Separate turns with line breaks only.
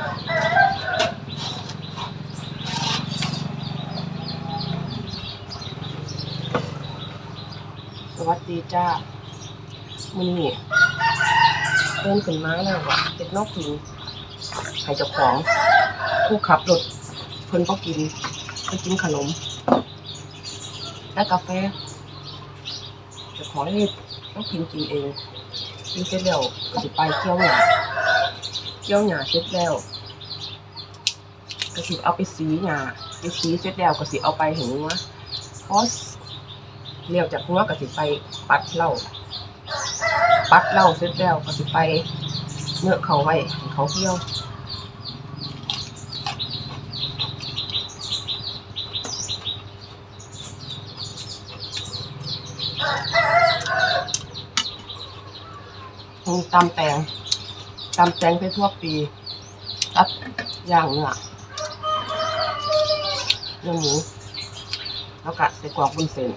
สวัสดีจ้ามื้อนี้เริ่มขึ้นมาแล้วว่าเป็ดนอกกินให้เจ้าของผู้ขับรถเพิ่นก็กินเพิ่นกินขนม และกาแฟเจ้าของนี่ต้องกินกินเองกินเสร็จแล้วก็สิไปเกี่ยวหญ้าเกี่ยวหญ้าเสร็จแล้ว ก็สิเอาไปสีหญ้าไปสีเสร็จแล้วก็สิเอาไปห้งัวพอเลี้ยวจากงัวก็สิไปปัดเหล้าปัดเหล้าเสร็จแล้วก็สิไปเนื้อเขาไว้เขาเกี่ยวตำแตงตำแตงไปทั่วปีตับย่างเนื้อ เนื้อหมูแล้วก็ใส่กรอกบุญเส้น